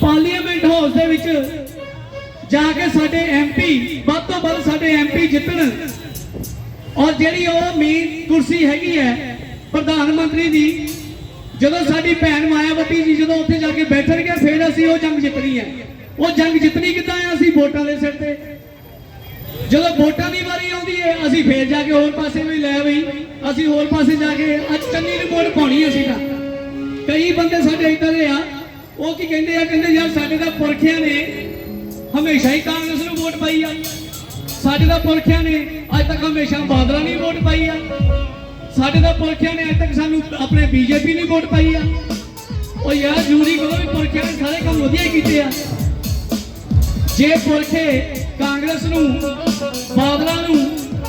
Parliament house ਦੇ ਵਿੱਚ ਜਾ ਕੇ ਸਾਡੇ ਐਮਪੀ ਵੱਧ ਤੋਂ ਵੱਧ ਸਾਡੇ ਐਮਪੀ ਜਿੱਤਣ। ਔਰ ਜਿਹੜੀ ਉਹ ਮੇਨ ਕੁਰਸੀ ਹੈਗੀ ਹੈ, ਪ੍ਰਧਾਨ ਮੰਤਰੀ ਦੀ, ਜਦੋਂ ਸਾਡੀ ਭੈਣ ਮਾਇਆਵਤੀ ਜੀ ਜਦੋਂ ਉੱਥੇ ਜਾ ਕੇ ਬੈਠਣਗੇ, ਫਿਰ ਅਸੀਂ ਉਹ ਜੰਗ ਜਿੱਤਣੀ ਹੈ। ਉਹ ਜੰਗ ਜਿੱਤਣੀ ਕਿੱਦਾਂ ਆ ਅਸੀਂ ਵੋਟਾਂ ਦੇ ਸਿਰ ਤੇ। ਜਦੋਂ ਵੋਟਾਂ ਦੀ ਵਾਰੀ ਆਉਂਦੀ ਹੈ, ਅਸੀਂ ਫੇਰ ਜਾ ਕੇ ਹੋਰ ਪਾਸੇ ਵੀ ਲੈ ਬਈ ਅਸੀਂ ਹੋਰ ਪਾਸੇ ਜਾ ਕੇ ਅੱਜ ਚੰਨੀ ਨੂੰ ਵੋਟ ਪਾਉਣੀ ਅਸੀਂ ਤਾਂ। ਕਈ ਬੰਦੇ ਸਾਡੇ ਇਦਾਂ ਦੇ ਉਹ ਕੀ ਕਹਿੰਦੇ ਆ? ਕਹਿੰਦੇ ਯਾਰ ਸਾਡੇ ਦਾ ਪੁਰਖਿਆਂ ਨੇ ਹਮੇਸ਼ਾ ਹੀ ਕਾਂਗਰਸ ਨੂੰ ਵੋਟ ਪਾਈ ਆ। ਸਾਡੇ ਦਾ ਪੁਰਖਿਆਂ ਨੇ ਅੱਜ ਤੱਕ ਹਮੇਸ਼ਾ ਬਾਦਲਾਂ ਨੂੰ ਵੋਟ ਪਾਈ ਆ। ਸਾਡੇ ਦਾ ਪੁਰਖਿਆਂ ਨੇ ਅੱਜ ਤੱਕ ਸਾਨੂੰ ਆਪਣੇ ਬੀਜੇਪੀ ਨਹੀਂ ਵੋਟ ਪਾਈ ਆ। ਉਹ ਯਾਰ ਜੂਰੀ ਕਰੋ ਵੀ ਪੁਰਖਿਆਂ ਨੇ ਸਾਰੇ ਕੰਮ ਵਧੀਆ ਕੀਤੇ ਆ। ਜੇ ਪੁਰਖੇ ਕਾਂਗਰਸ ਨੂੰ, ਬਾਦਲਾਂ ਨੂੰ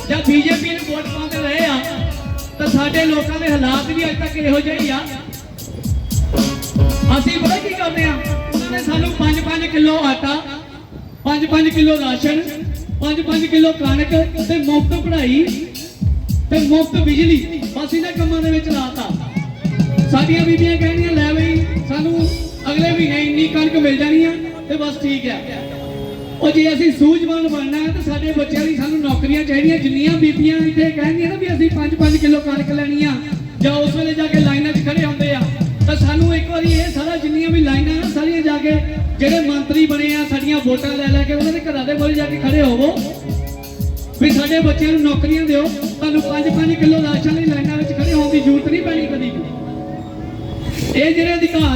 ਜਾਂ ਬੀਜੇਪੀ ਨੂੰ ਵੋਟ ਪਾਉਂਦੇ ਰਹੇ ਆ, ਤਾਂ ਸਾਡੇ ਲੋਕਾਂ ਦੇ ਹਾਲਾਤ ਵੀ ਅੱਜ ਤੱਕ ਇਹੋ ਜਿਹੇ ਹੀ ਆ। ਅਸੀਂ ਪਤਾ ਕੀ ਕਰਦੇ ਆ? ਉਹਨਾਂ ਨੇ ਸਾਨੂੰ 5-5 ਕਿਲੋ ਆਟਾ 5-5 ਕਿਲੋ ਰਾਸ਼ਨ 5-5 ਕਿਲੋ ਕਣਕ ਤੇ ਮੁਫਤ ਪੜ੍ਹਾਈ ਤੇ ਮੁਫਤ ਬਿਜਲੀ। ਬਸ ਇਹਨਾਂ ਕੰਮਾਂ ਦੇ ਵਿੱਚ ਲਾਤਾ ਸਾਡੀਆਂ ਬੀਬੀਆਂ ਕਹਿੰਦੀਆਂ ਲੈ ਬਈ, ਸਾਨੂੰ ਅਗਲੇ ਮਹੀਨੇ ਇੰਨੀ ਕਣਕ ਮਿਲ ਜਾਣੀ ਆ ਤੇ ਬਸ ਠੀਕ ਆ। ਉਹ ਜੇ ਅਸੀਂ ਸੂਝਵਾਨ ਬਣਨਾ ਹੈ ਤਾਂ ਸਾਡੇ ਬੱਚਿਆਂ ਲਈ ਸਾਨੂੰ ਨੌਕਰੀਆਂ ਚਾਹੀਦੀਆਂ। ਜਿੰਨੀਆਂ ਬੀਬੀਆਂ ਇੱਥੇ ਕਹਿੰਦੀਆਂ ਨਾ ਵੀ ਅਸੀਂ 5-5 ਕਿਲੋ ਕਣਕ ਲੈਣੀ ਆ, ਜਾਂ ਉਸ ਵੇਲੇ ਜਾ ਕੇ ਲਾਈਨਾਂ 'ਚ ਖੜੇ ਹੁੰਦੇ ਇੱਕ ਵਾਰੀ ਇਹ ਸਾਰਾ ਜਿੰਨੀਆਂ ਵੀ ਲਾਈਨਾਂ ਆ ਸਾਰੀਆਂ ਜਾ ਕੇ ਜਿਹੜੇ ਮੰਤਰੀ ਬਣੇ ਆ, ਸਾਡੀਆਂ ਵੋਟਾਂ ਲੈ ਲੈ ਕੇ ਉਹਨਾਂ ਦੇ ਘਰਾਂ ਦੇ ਮੋਰੇ ਜਾ ਕੇ ਖੜੇ ਹੋਵੋ ਵੀ ਸਾਡੇ ਬੱਚਿਆਂ ਨੂੰ ਨੌਕਰੀਆਂ ਦਿਓ, ਤੁਹਾਨੂੰ 5-5 ਕਿਲੋ ਰਾਸ਼ਨ ਲਈ ਲਾਈਨਾਂ ਵਿੱਚ ਖੜੇ ਹੋਣ ਦੀ ਜ਼ਰੂਰਤ ਨਹੀਂ ਪੈਣੀ ਕਦੀ ਵੀ। ਇਹ ਜਿਹੜੇ ਅਧਿਕਾਰ